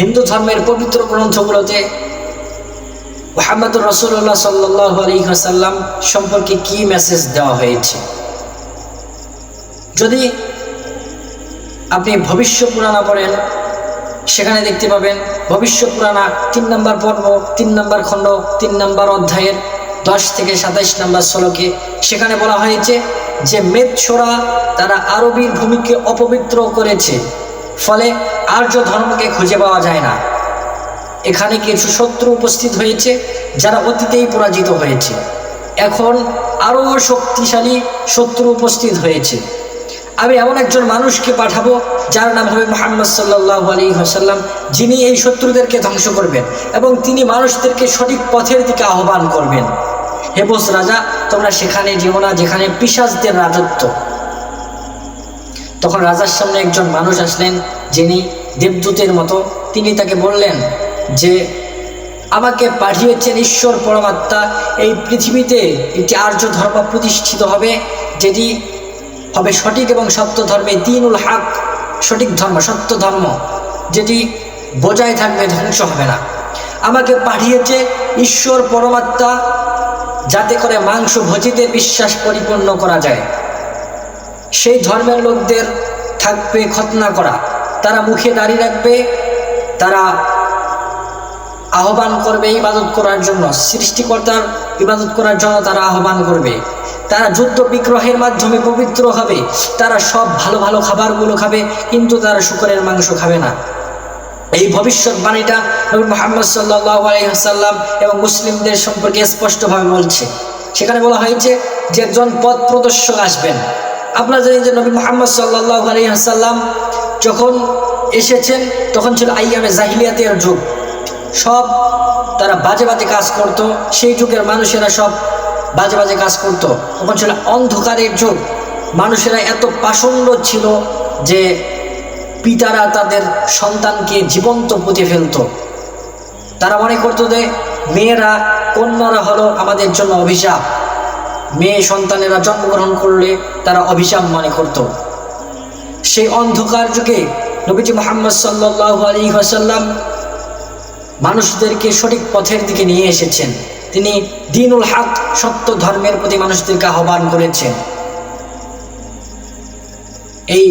হিন্দু ধর্মের পবিত্র গ্রন্থগুলোতে মোহাম্মদ রসুল্লাহ সাল্লাহ আলহিহাসাল্লাম সম্পর্কে কি মেসেজ দেওয়া হয়েছে? যদি আপনি ভবিষ্য পুরাণা পড়েন, সেখানে দেখতে পাবেন ভবিষ্য পুরাণা তিন নম্বর পর্ব, তিন নম্বর খণ্ড, তিন নম্বর অধ্যায়ের দশ থেকে সাতাইশ নম্বর শ্লোকে সেখানে বলা হয়েছে যে মেদছোড়া তারা আরবির ভূমিকে অপবিত্র করেছে। ফলে আর্য ধর্মকে খুঁজে পাওয়া যায় না। এখানে কিছু শত্রু উপস্থিত হয়েছে, যারা অতীতেই পরাজিত হয়েছে। এখন আরও শক্তিশালী শত্রু উপস্থিত হয়েছে। আমি এমন একজন মানুষকে পাঠাবো, যার নাম হবে মোহাম্মদ সাল্লাহ আলী হাসাল্লাম যিনি এই শত্রুদেরকে ধ্বংস করবেন এবং তিনি মানুষদেরকে সঠিক পথের দিকে আহ্বান করবেন। হেবস রাজা, তোমরা সেখানে যেও না যেখানে পিসাজদের রাজত্ব। তখন রাজার সামনে একজন মানুষ আসলেন, যিনি দেবদূতের মতো। তিনি তাকে বললেন যে, আমাকে পাঠিয়েছেন ঈশ্বর পরমাত্মা। এই পৃথিবীতে একটি আর্য ধর্ম প্রতিষ্ঠিত হবে, যেটি হবে সঠিক এবং সত্য ধর্মে দিনুল হাক। সঠিক ধর্ম, সত্য ধর্ম, যেটি বজায় থাকবে, ধ্বংস হবে না। আমাকে পাঠিয়েছে ঈশ্বর পরমাত্মা, যাতে করে মাংস ভোজিদের বিশ্বাস পরিপূর্ণ করা যায়। সেই ধর্মের লোকদের থাকবে খতনা করা। তারা মুখে দাঁড়িয়ে রাখবে, তারা আহ্বান করবে ইবাদত করার জন্য। সৃষ্টিকর্তার ইবাদত করার জন্য তারা আহ্বান করবে। তারা যুদ্ধ বিগ্রহের মাধ্যমে পবিত্র হবে। তারা সব ভালো ভালো খাবারগুলো খাবে, কিন্তু তারা শুকরের মাংস খাবে না। এই ভবিষ্যৎবাণীটা নবী মোহাম্মদ সাল্লাহ আলহিহাসাল্লাম এবং মুসলিমদের সম্পর্কে স্পষ্টভাবে বলছে। সেখানে বলা হয়েছে, যে একজন পথ প্রদর্শক আসবেন আপনারা জানেন যে নবী মোহাম্মদ সাল্লাহ আলহিহাসাল্লাম যখন এসেছেন, তখন ছিল আইয়ামে জাহিলিয়াতের যুগ। সব তারা বাজে বাজে কাজ করত, সেই যুগের মানুষেরা সব বাজে বাজে কাজ করত। তখন ছিল অন্ধকারের যুগ। মানুষেরা এত পাষণ্ড ছিল যে পিতারা তাদের সন্তানকে জীবন্ত পুঁতে ফেলত। তারা মনে করতো যে, মেয়েরা, কন্যারা হলো আমাদের জন্য অভিশাপ। মেয়ে সন্তানেরা জন্মগ্রহণ করলে তারা অভিশাপ মনে করত। সেই অন্ধকার যুগে নবীজি মোহাম্মদ সাল্লাহ আলী হাসাল্লাম মানুষদেরকে সঠিক পথের দিকে নিয়ে এসেছেন। তিনি দিনুল হাক সত্য ধর্মের প্রতি মানুষদেরকে আহ্বান করেছেন। এই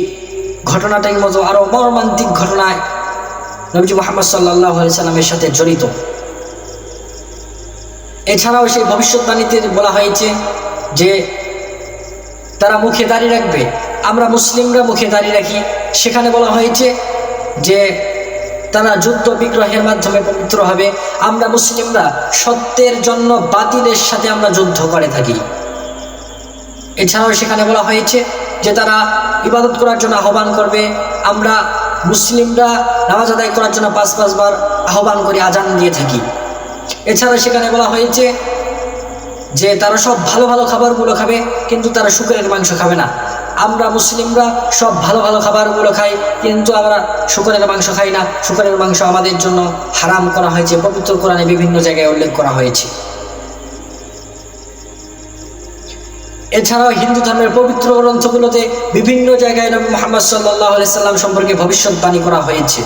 ঘটনাটাই মতো আরও মর্মান্তিক ঘটনায় নবীজি মোহাম্মদ সাল্লাহ আলি সাল্লামের সাথে জড়িত। এছাড়াও সেই ভবিষ্যৎবাণীতে বলা হয়েছে যে তারা মুখে দাঁড়িয়ে রাখবে, আমরা মুসলিমরা মুখে দাঁড়িয়ে রাখি। সেখানে বলা হয়েছে যে তারা যুদ্ধ বিগ্রহের মাধ্যমে পবিত্র হবে। আমরা মুসলিমরা সত্যের জন্য বাতিলের সাথে আমরা যুদ্ধ করে থাকি। এছাড়াও সেখানে বলা হয়েছে যে তারা ইবাদত করার জন্য আহ্বান করবে। আমরা মুসলিমরা নামাজ আদায় করার জন্য পাঁচ পাঁচবার আহ্বান করে আজান দিয়ে থাকি। এছাড়া সেখানে বলা হয়েছে যে তারা সব ভালো ভালো খাবারগুলো খাবে, কিন্তু তারা শুকরের মাংস খাবে না। আমরা মুসলিমরা সব ভালো ভালো খাবারগুলো খাই, কিন্তু আমরা শুকরের মাংস খাই না। শুকরের মাংস আমাদের জন্য হারাম করা হয়েছে, পবিত্র কোরআনে বিভিন্ন জায়গায় উল্লেখ করা হয়েছে। এছাড়াও হিন্দু ধর্মের পবিত্র গ্রন্থগুলোতে বিভিন্ন জায়গায় নবী মোহাম্মদ সাল্লাহ সাল্লাম সম্পর্কে ভবিষ্যৎবাণী করা হয়েছে।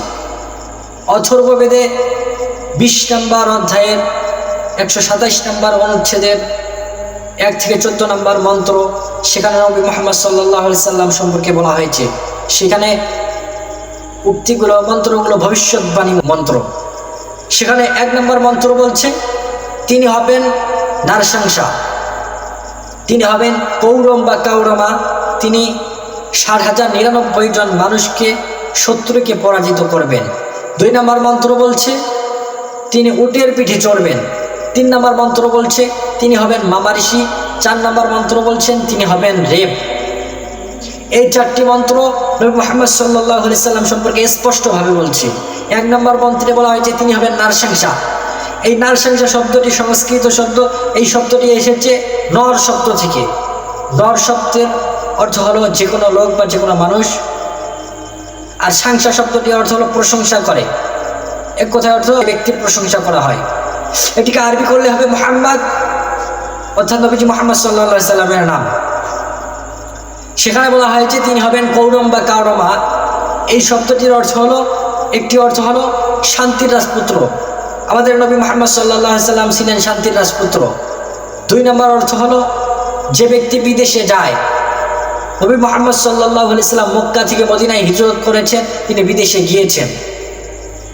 অথর্ববেদে বিশ নম্বর অধ্যায়ের একশো সাতাইশ নম্বর অনুচ্ছেদের এক থেকে চোদ্দ নম্বর মন্ত্র সেখানে নবী মোহাম্মদ সাল্লাহ সাল্লাম সম্পর্কে বলা হয়েছে। সেখানে উক্তিগুলো, মন্ত্রগুলো ভবিষ্যৎবাণী মন্ত্র। সেখানে এক নম্বর মন্ত্র বলছে, তিনি হবেন নারসাংসা তিনি হবেন কৌরম বা কাউরমা। তিনি ষাট হাজার নিরানব্বই জন মানুষকে, শত্রুকে পরাজিত করবেন। দুই নম্বর মন্ত্র বলছে, তিনি উটের পিঠে চড়বেন। তিন নম্বর মন্ত্র বলছে, তিনি হবেন মামারিষি চার নম্বর মন্ত্র বলছেন, তিনি হবেন রেব। এই চারটি মন্ত্র নবী মোহাম্মদ সাল্লাহ সাল্লাম সম্পর্কে স্পষ্টভাবে বলছে। এক নম্বর মন্ত্রে বলা হয়েছে তিনি হবেন নারসাংসা। এই নারসাংসা শব্দটি সংস্কৃত শব্দ। এই শব্দটি এসেছে নর শব্দ থেকে। নর শব্দের অর্থ হলো যে কোনো লোক বা যে কোনো মানুষ। আর সাংসা শব্দটি অর্থ হলো প্রশংসা করে। এক কথায় অর্থ ব্যক্তির প্রশংসা করা হয়। এটিকে আরবি করলে হবে মোহাম্মদ। অর্থাৎ নবীজি মোহাম্মদ সাল্লা সাল্লামের নাম। সেখানে বলা হয়েছে তিনি হবেন কৌরম বা কাউরমা এই শব্দটির অর্থ হলো, একটি অর্থ হলো শান্তির রাজপুত্র। আমাদের নবী মোহাম্মদ সাল্লাহ সাল্লাম ছিলেন শান্তির রাজপুত্র। দুই নম্বর অর্থ হলো, যে ব্যক্তি বিদেশে যায়, নবী মোহাম্মদ সাল্লাহ সাল্লাম মক্কা থেকে মদিনায় হিজরত করেছেন, তিনি বিদেশে গিয়েছেন।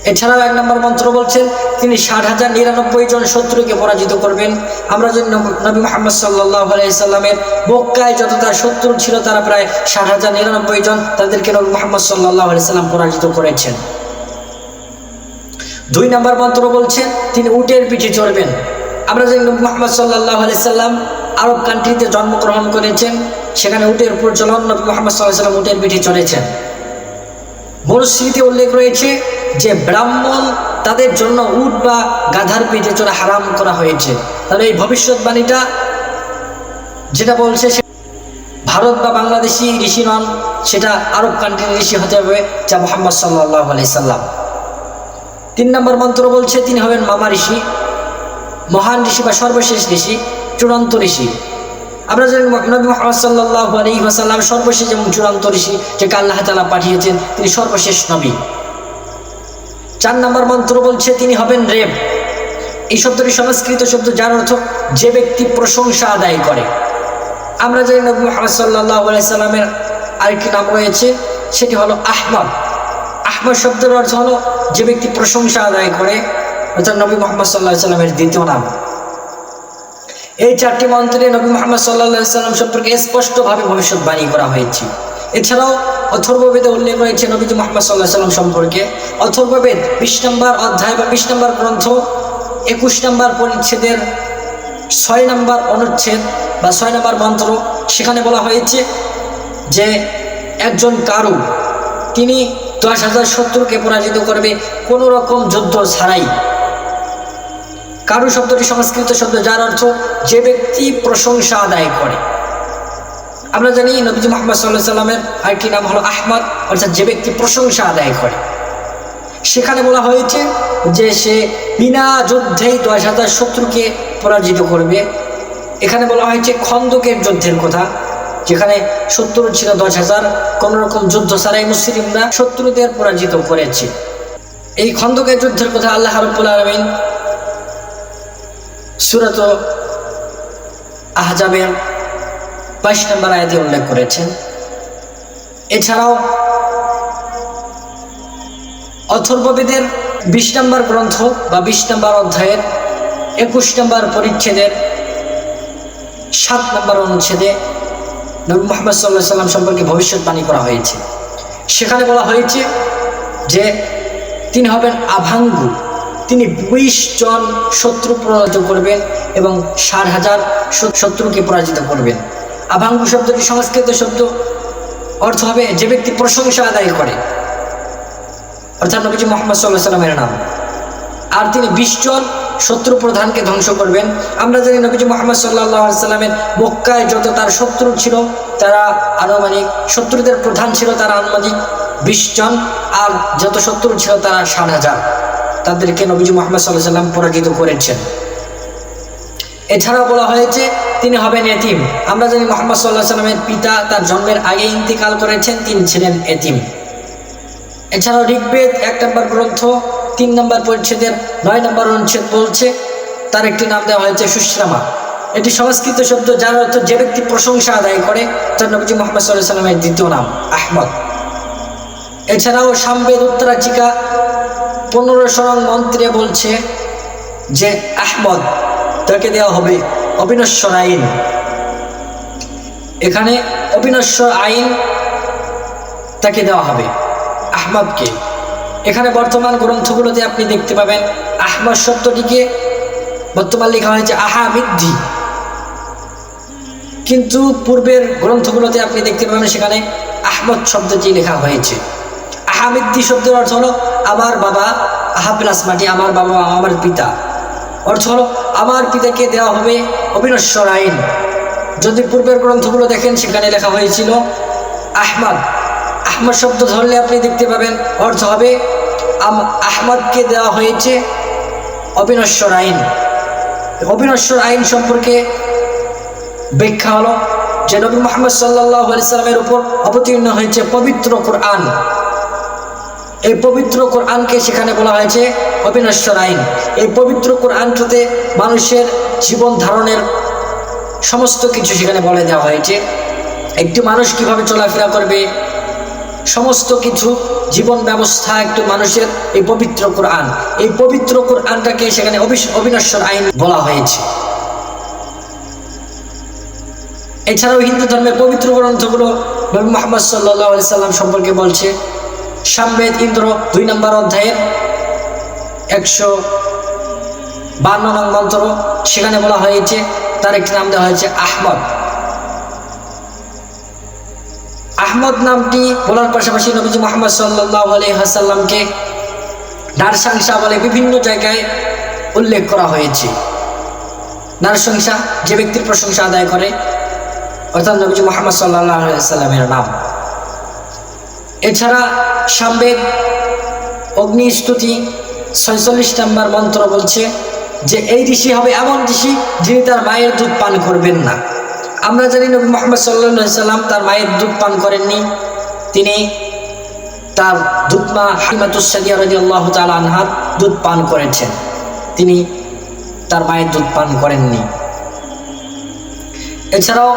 এছাড়াও এক নম্বর মন্ত্র বলছেন, তিনি ষাট হাজার নিরানব্বই জন শত্রুকে পরাজিত করবেন। আমরা যদি নব- মোহাম্মদ সাল্লাহ আলাইসাল্লামের মক্কায় যত তার শত্রু ছিল, তারা প্রায় ষাট হাজার নিরানব্বই জন তাদেরকে নবী মোহাম্মদ সাল্লাহ আলাইসাল্লাম পরাজিত করেছেন। দুই নম্বর মন্ত্র বলছেন, তিনি উটের পিঠে চড়বেন। আমরা জানি নবী মোহাম্মদ সাল্লাহ আলাইসাল্লাম আরব কান্ট্রিতে জন্মগ্রহণ করেছেন, সেখানে উটের প্রচলন নবী মোহাম্মদ সাল্লাহ সাল্লাম উটের পিঠে চড়েছেন। মনুস্মৃতি উল্লেখ রয়েছে যে ব্রাহ্মণ তাদের জন্য উট বা গাধার পিঠে চড়া হারাম করা হয়েছে। তাহলে এই ভবিষ্যৎবাণীটা যেটা বলছে ভারত বা বাংলাদেশি ঋষি নন, সেটা আরব কান্ট্রির ঋষি হতে হবে, যা মোহাম্মদ সাল্লাহ আলি সাল্লাম। তিন নম্বর মন্ত্র বলছে, তিনি হবেন মামা ঋষি, মহান ঋষি বা সর্বশেষ ঋষি, চূড়ান্ত ঋষি। আমরা জানি নবী মোহাম্মদ সাল্লাহ আলী ওয়াসাল্লাম সর্বশেষ এবং চূড়ান্ত ঋষি যাকে আল্লাহ তালা পাঠিয়েছেন, তিনি সর্বশেষ নবী। চার নম্বর মন্ত্র বলছে, তিনি হবেন রেব। এই শব্দটি সংস্কৃত শব্দ, যার অর্থ যে ব্যক্তি প্রশংসা আদায় করে। আমরা জানি নবী মোহাম্মদ সাল্লাহ সাল্লামের আরেকটি নাম রয়েছে, সেটি হলো আহমদ। আহমদ শব্দের অর্থ হলো যে ব্যক্তি প্রশংসা আদায় করে, অর্থাৎ নবী মোহাম্মদ সাল্লাহ সাল্লামের দ্বিতীয় নাম। এই চারটি মন্ত্রে নবী মোহাম্মদ সাল্লাহ সাল্লাম সম্পর্কে স্পষ্টভাবে ভবিষ্যৎবাণী করা হয়েছে। এছাড়াও অথর্ববেদে উল্লেখ রয়েছে নবীজি মোহাম্মদ সাল্লাহ সাল্লাম সম্পর্কে। অথর্ববেদ বিশ নম্বর অধ্যায় বা বিশ নম্বর গ্রন্থ, একুশ নম্বর পরিচ্ছেদের, ছয় নম্বর অনুচ্ছেদ বা ছয় নম্বর মন্ত্র, সেখানে বলা হয়েছে যে একজন কারু, তিনি দশ হাজার শত্রুকে পরাজিত করবে, কোনো রকম যুদ্ধ ছাড়াই। কারু শব্দটি সংস্কৃত শব্দ, যার অর্থ যে ব্যক্তি প্রশংসা আদায় করে। আমরা জানি নবীজি মোহাম্মদ সাল্লাহ সাল্লামের আরেকটি নাম হলো আহমদ, অর্থাৎ যে ব্যক্তি প্রশংসা আদায় করে। সেখানে বলা হয়েছে যে সে বিনা যুদ্ধেই দশ হাজার শত্রুকে পরাজিত করবে। এখানে বলা হয়েছে খন্দকের যুদ্ধের কথা, যেখানে শত্রু ছিল দশ হাজার, কোন রকম যুদ্ধ ছাড়াই মুসলিমরা শত্রুদের পরাজিত করেছে। এই খন্দকের যুদ্ধের কথা আল্লাহ রব্বুল আলমিন সুরত আহজাবের বাইশ নম্বর আয়াতে উল্লেখ করেছেন। এছাড়াও অথর্ববেদের বিশ নম্বর গ্রন্থ বা বিশ নম্বর অধ্যায়ের একুশ নম্বর পরিচ্ছেদের সাত নম্বর অনুচ্ছেদে নবী মোহাম্মদ সাল্লাহ সাল্লাম সম্পর্কে ভবিষ্যৎবাণী করা হয়েছে। সেখানে বলা হয়েছে যে তিনি হবেন আভাঙ্গু। তিনি বিশ জন শত্রু পরাজিত করবেন এবং ষাট হাজার শত্রুকে পরাজিত করবেন। আভাঙ্গু শব্দটি সংস্কৃত শব্দ অর্থ হবে যে ব্যক্তি প্রশংসা আদায় করে। অর্থাৎ নবীজি মোহাম্মদ সাল্লাহ সাল্লামের নাম। আর তিনি বিশ জন শত্রু প্রধানকে ধ্বংস করবেন। আমরা জানি নবীজি মোহাম্মদ সাল্লাহ সাল্লামের মক্কায় যত তার শত্রু ছিল, তারা আনুমানিক শত্রুদের প্রধান ছিল তারা আনুমানিক বিশ আর যত শত্রু ছিল তারা ষাট হাজার। তাদেরকে নবীজি মোহাম্মদ সাল্লাহ সাল্লাম পরাজিত করেছেন। এছাড়াও বলা হয়েছে, তিনি হবেন এতিম। আমরা জানি মোহাম্মদ সাল্লাহ সাল্লামের পিতা তার জন্মের আগে ইন্তিকাল করেছেন, তিনি ছিলেন এতিম। এছাড়াও ঋগ্বেদ এক নম্বর গ্রন্থ, তিন নম্বর পরিচ্ছেদের নয় নম্বর অনুচ্ছেদ বলছে, তার একটি নাম দেওয়া হয়েছে সুশ্রামা। এটি সংস্কৃত শব্দ, যার অর্থ যে ব্যক্তি প্রশংসা আদায় করে, তার নবীজি মোহাম্মদ সাল্লাহ সাল্লামের দ্বিতীয় নাম, আহমদ। এছাড়াও সামবেদ উত্তরাচিকা পনেরো সরং মন্ত্রে বলছে যে, আহমদ তাকে দেওয়া হবে অবিনশ্বর আইন। এখানে অবিনশ্বর আইন তাকে দেওয়া হবে। আহমদকে। এখানে বর্তমান গ্রন্থগুলোতে আপনি দেখতে পাবেন, আহমদ শব্দটিকে বর্তমান লেখা হয়েছে আহামিদ্দি। কিন্তু পূর্বের গ্রন্থগুলোতে আপনি দেখতে পাবেন সেখানে আহমদ শব্দটি লেখা হয়েছে। আহামিদ্দি শব্দের অর্থ হলো, আমার বাবা আহা প্লাস মাটি, আমার বাবা, আমার পিতা। অর্থ হলো, আমার পিতাকে দেওয়া হবে অবিনশ্বর আইন। যদি পূর্বের গ্রন্থগুলো দেখেন, সেখানে লেখা হয়েছিল, আহমদ। আহমদ শব্দ ধরলে আপনি দেখতে পাবেন, অর্থ হবে আহমদকে দেওয়া হয়েছে অবিনশ্বর আইন। অবিনশ্বর আইন সম্পর্কে ব্যাখ্যা হলো যে নবী মোহাম্মদ সাল্লাহ সাল্লামের উপর অবতীর্ণ হয়েছে পবিত্র কোরআন। এই পবিত্র কোরআনকে সেখানে বলা হয়েছে অবিনশ্বর আইন এই পবিত্র কোরআনটাতে মানুষের জীবন ধারণের সমস্ত কিছু সেখানে বলে দেওয়া হয়েছে। একটি মানুষ কীভাবে চলাফেরা করবে, সমস্ত কিছু, জীবন ব্যবস্থা একটু মানুষের এই পবিত্র কোরআন। এই পবিত্র কোরআনটাকে সেখানে অবিনশ্বর আইন বলা হয়েছে। এছাড়াও হিন্দু ধর্মের পবিত্র গ্রন্থগুলো মোহাম্মদ সাল্লাহ সাল্লাম সম্পর্কে বলছে সামবেদ ইন্দ্র দুই নম্বর অধ্যায়ের একশো বান্ন নং মন্ত্র। সেখানে বলা হয়েছে, তার একটি নাম দেওয়া হয়েছে আহমদ। আহমদ নামটি বলার পাশাপাশি নবীজি মোহাম্মদ সাল্লাহ আলহাসাল্লামকে নারসাংসা বলে বিভিন্ন জায়গায় উল্লেখ করা হয়েছে। নারসংসা যে ব্যক্তির প্রশংসা আদায় করে, অর্থাৎ নবীজি মোহাম্মদ সাল্লাহ সাল্লামের নাম। এছাড়া সামবেদ অগ্নিস্তুতি ছয়চল্লিশ নম্বর মন্ত্র বলছে যে, এই ঋষি হবে এমন ঋষি যিনি তার মায়ের দুধ পান করবেন না। আমরা জানি নবী মোহাম্মদ সাল্লাহ সাল্লাম তার মায়ের দুধ পান করেননি। তিনি তার দুধমা হাইমাতুসাদিয়া রাজি আল্লাহ তাল আনহার দুধ পান করেছেন। তিনি তার মায়ের দুধ পান করেননি। এছাড়াও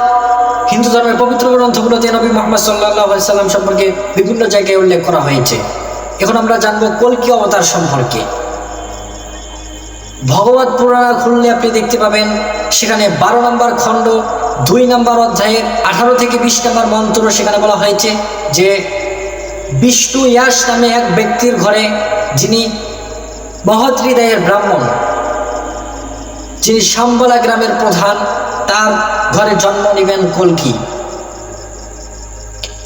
হিন্দু ধর্মের পবিত্র গ্রন্থগুলোতে নবী মোহাম্মদ সাল্লাহ সাল্লাম সম্পর্কে বিভিন্ন জায়গায় উল্লেখ করা হয়েছে। এখন আমরা জানব কলকি অবতার সম্পর্কে। ভগবত পুরাণা খুললে আপনি দেখতে পাবেন, সেখানে বারো নম্বর খণ্ড, দুই নম্বর অধ্যায়ের আঠারো থেকে বিশ নম্বর মন্ত্র সেখানে বলা হয়েছে যে, বিষ্ণু ইয়াস নামে এক ব্যক্তির ঘরে, যিনি মহৎ হৃদয়ের ব্রাহ্মণ, যিনি সাম্বলা গ্রামের প্রধান তার ঘরে জন্ম নেবেন কলকি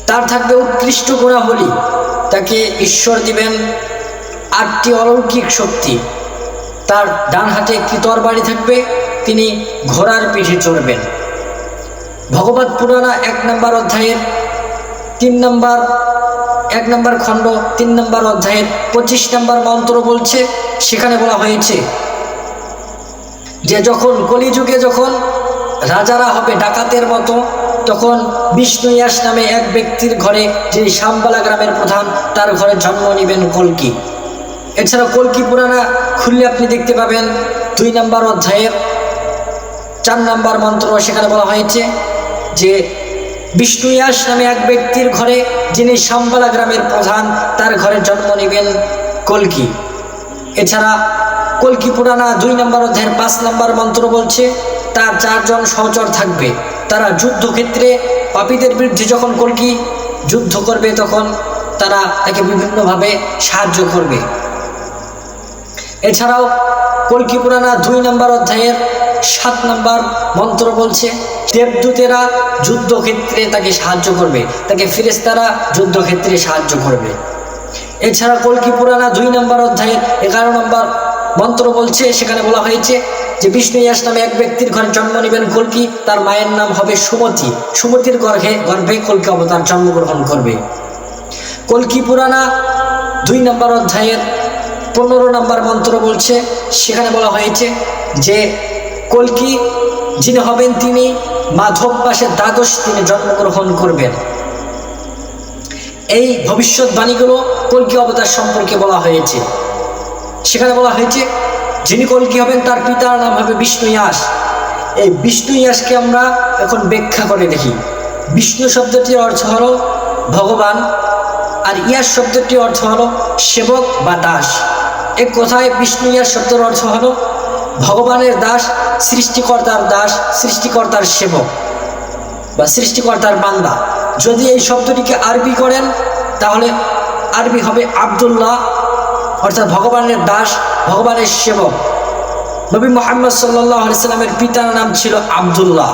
তার থাকবে উৎকৃষ্ট গুণাবলী। তাকে ঈশ্বর দিবেন আটটি অলৌকিক শক্তি। তার ডান হাতে একটি তরবারি থাকবে, তিনি ঘোড়ার পিঠে চড়বেন। ভগবত পুরাণা এক নম্বর অধ্যায়ের তিন নম্বর, এক নম্বর খণ্ড, তিন নম্বর অধ্যায়ের পঁচিশ নম্বর মন্ত্র বলছে, সেখানে বলা হয়েছে, যে যখন কলিযুগে যখন রাজারা হবে ডাকাতের মতো। তখন বিষ্ণু ইয়াস নামে এক ব্যক্তির ঘরে, যিনি শামবালা গ্রামের প্রধান, তার ঘরে জন্ম নেবেন কলকি। এছাড়া কলকি পুরানা খুললে আপনি দেখতে পাবেন দুই নম্বর অধ্যায়ের চার নম্বর মন্ত্র সেখানে বলা হয়েছে যে, বিষ্ণু ইয়াস নামে এক ব্যক্তির ঘরে, যিনি শামবালা গ্রামের প্রধান, তার ঘরে জন্ম নেবেন কলকি। এছাড়া কলকি পুরানা দুই নম্বর অধ্যায়ের পাঁচ নম্বর মন্ত্র বলছে তার চারজন সহচর থাকবে। তারা যুদ্ধক্ষেত্রে পাপীদের বিরুদ্ধে যখন কলকি যুদ্ধ করবে, তখন তারা তাকে বিভিন্নভাবে সাহায্য করবে। এছাড়াও কলকি পুরানা দুই নম্বর অধ্যায়ের সাত নম্বর মন্ত্র বলছে, দেবদূতেরা যুদ্ধক্ষেত্রে তাকে সাহায্য করবে, তাকে ফিরেস্তারা যুদ্ধক্ষেত্রে সাহায্য করবে। এছাড়া কলকি পুরানা দুই নম্বর অধ্যায়ের এগারো নম্বর মন্ত্র বলছে, সেখানে বলা হয়েছে যে বিষ্ণু ইয়াস নামে এক ব্যক্তির ঘরে জন্ম নেবেন কলকি তার মায়ের নাম হবে সুমতি। সুমতির গর্ভে গর্ভে কলকি অবতার জন্মগ্রহণ করবে। কলকি পুরানা দুই নম্বর অধ্যায়ের পনেরো নম্বর মন্ত্র বলছে, সেখানে বলা হয়েছে যে কলকি যিনি হবেন তিনি মাধব মাসের দ্বাদশ দিনে জন্মগ্রহণ করবেন। এই ভবিষ্যৎবাণীগুলো কলকি অবতার সম্পর্কে বলা হয়েছে। সেখানে বলা হয়েছে, যিনি কলকি হবেন, তার পিতার নাম হবে বিষ্ণু ইয়াস। এই বিষ্ণু ইয়াসকে আমরা এখন ব্যাখ্যা করে দেখি। বিষ্ণু শব্দটির অর্থ হল ভগবান, আর ইয়াস শব্দটির অর্থ হলো সেবক বা দাস। এক কথায় বিষ্ণু ইয়াস শব্দের অর্থ হলো ভগবানের দাস, সৃষ্টিকর্তার দাস, সৃষ্টিকর্তার সেবক বা সৃষ্টিকর্তার বান্দা। যদি এই শব্দটিকে আরবি করেন, তাহলে আরবি হবে আবদুল্লাহ অর্থাৎ ভগবানের দাস, ভগবানের সেবক। নবী মোহাম্মদ সাল্লাহ সাল্লামের পিতার নাম ছিল আবদুল্লাহ।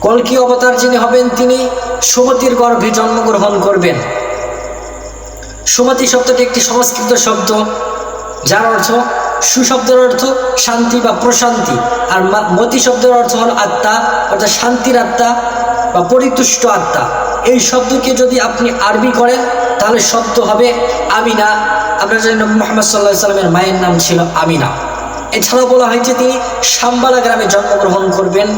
কলকি অবতার যিনি হবেন তিনি? সুমতির গর্ভে জন্মগ্রহণ করবেন। সুমতি শব্দটি একটি সংস্কৃত শব্দ, যার অর্থ সুশব্দের অর্থ শান্তি বা প্রশান্তি, আর মতি শব্দের অর্থ হল আত্মা, অর্থাৎ শান্তির আত্মা বা পরিতুষ্ট আত্মা। এই শব্দকে যদি আপনি আরবি করেন তাহলে শব্দ হবে আমিনা। আমরা জানি মোহাম্মদ সাল্লাহ সাল্লামের মায়ের নাম ছিল আমিনা। এছাড়াও বলা হয়েছে তিনি শাম্বালা গ্রামে জন্মগ্রহণ করবেন।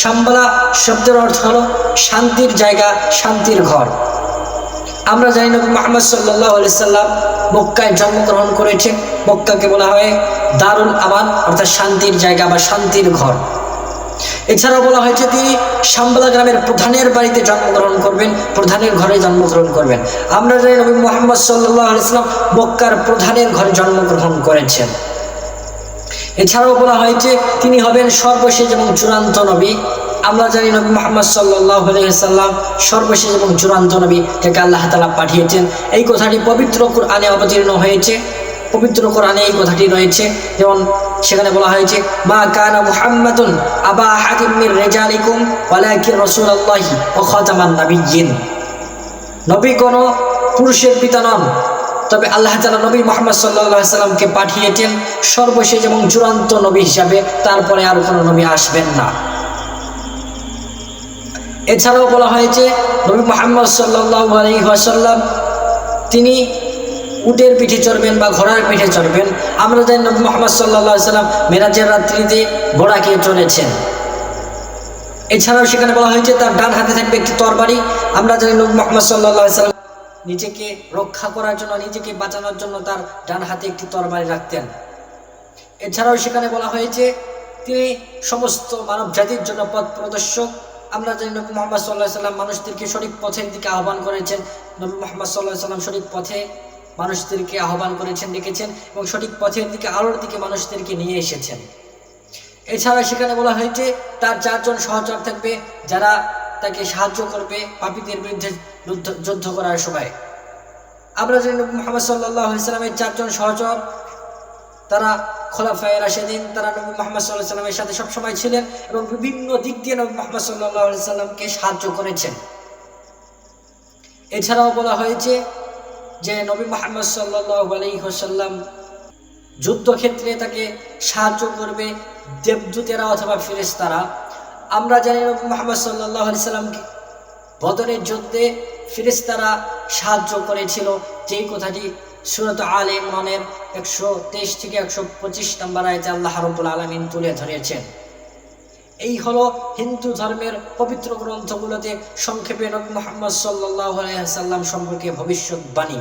শাম্বালা শব্দের অর্থ হলো শান্তির জায়গা, শান্তির ঘর। আমরা জানি নবী মোহাম্মদ সাল্লাহ সাল্লাম মক্কায় জন্মগ্রহণ করেছেন। মক্কাকে বলা হয় দারুল আমান, অর্থাৎ শান্তির জায়গা বা শান্তির ঘর। এছাড়াও বলা হয়েছে, তিনি শাম্বালা গ্রামের প্রধানের বাড়িতে জন্মগ্রহণ করবেন, প্রধানের ঘরে জন্মগ্রহণ করবেন। আমরা জানি নবী মোহাম্মদ সাল্লাহ ইসলাম মক্কার প্রধানের ঘরে জন্মগ্রহণ করেছেন। এছাড়াও বলা হয়েছে, তিনি হবেন সর্বশেষ এবং চূড়ান্ত নবী। আমরা জানি নবী মোহাম্মদ সাল্লাহ সাল্লাম সর্বশেষ এবং চূড়ান্ত নবী যাকে আল্লাহ তালা পাঠিয়েছেন। এই কথাটি পবিত্র কোরআনে অবতীর্ণ হয়েছে। পবিত্র কোরআনে এই কথাটি রয়েছে, যেমন সেখানে বলা হয়েছে, মা কানা মুহাম্মাদুন আবা হাতিম মির রেজালিকুম ওয়ালাকিন রাসূলুল্লাহি ওয়া খাতামান নাবিয়্যিন। নবী কোনো পুরুষের পিতা নন, তবে আল্লাহ তালা নবী মোহাম্মদ সাল্লাহ সাল্লামকে পাঠিয়েছেন সর্বশেষ এবং চূড়ান্ত নবী হিসাবে, তারপরে আর কোনো নবী আসবেন না। এছাড়াও বলা হয়েছে, নবী মোহাম্মদ সাল্লাহ আলহিহাসাল্লাম তিনি উটের পিঠে চড়বেন বা ঘোড়ার পিঠে চড়বেন, আমরা জানি নবী মোহাম্মদ সাল্লাহ সাল্লাম মেরাজের রাত্রিতে ঘোড়াকে চলেছেন। এছাড়াও সেখানে বলা হয়েছে, তার ডান হাতে থাকবে একটি তরবারি। আমরা জানি নবী মোহাম্মদ সাল্লাহ সাল্লাম নিজেকে রক্ষা করার জন্য, নিজেকে বাঁচানোর জন্য তার ডান হাতে একটি তরবারি রাখতেন। এছাড়াও সেখানে বলা হয়েছে, তিনি সমস্ত মানব জাতির জন্য পথ প্রদর্শক। আমরা জানি নবী মোহাম্মদ সাল্লাহ সাল্লাম মানুষদেরকে সঠিক পথের দিকে আহ্বান করেছেন। নবী মোহাম্মদ সাল্লাহ সাল্লাম সঠিক পথে মানুষদেরকে আহ্বান করেছেন, ডেকেছেন এবং সঠিক পথের দিকে, আলোর দিকে মানুষদেরকে নিয়ে এসেছেন। এছাড়া সেখানে বলা হয়েছে, তার চারজন সহচর থাকবে যারা তাকে সাহায্য করবে পাপীদের বিরুদ্ধে যুদ্ধ- করার সময়। আমরা জানি মোহাম্মদ সাল্লাহ চারজন সহচর, তারা খোলাফায় রাশেদিন, তারা নবী মোহাম্মদ সাল্লাহ সাল্লামের সাথে সবসময় ছিলেন এবং বিভিন্ন দিক দিয়ে নবী মোহাম্মদ সাল্লাহ সাল্লামকে সাহায্য করেছেন। এছাড়াও বলা হয়েছে যে নবী মোহাম্মদ সাল্লাহ আলী হোসাল্লাম যুদ্ধক্ষেত্রে তাকে সাহায্য করবে দেবদূতেরা অথবা ফেরেশতারা। আমরা জানি নবী মোহাম্মদ সাল্লাহ আলি সাল্লামকে বদরের যুদ্ধে ফেরেশতারা সাহায্য করেছিল। যেই কথাটি সুরত আল ইমরানের একশো তেইশ থেকে একশো পঁচিশ নম্বর আয়তে আল্লাহ রব্বুল আলমিন তুলে ধরেছেন। এই হলো হিন্দু ধর্মের পবিত্র গ্রন্থগুলোতে সংক্ষেপে মোহাম্মদ সাল্লাহ সাল্লাম সম্পর্কে ভবিষ্যৎবাণী।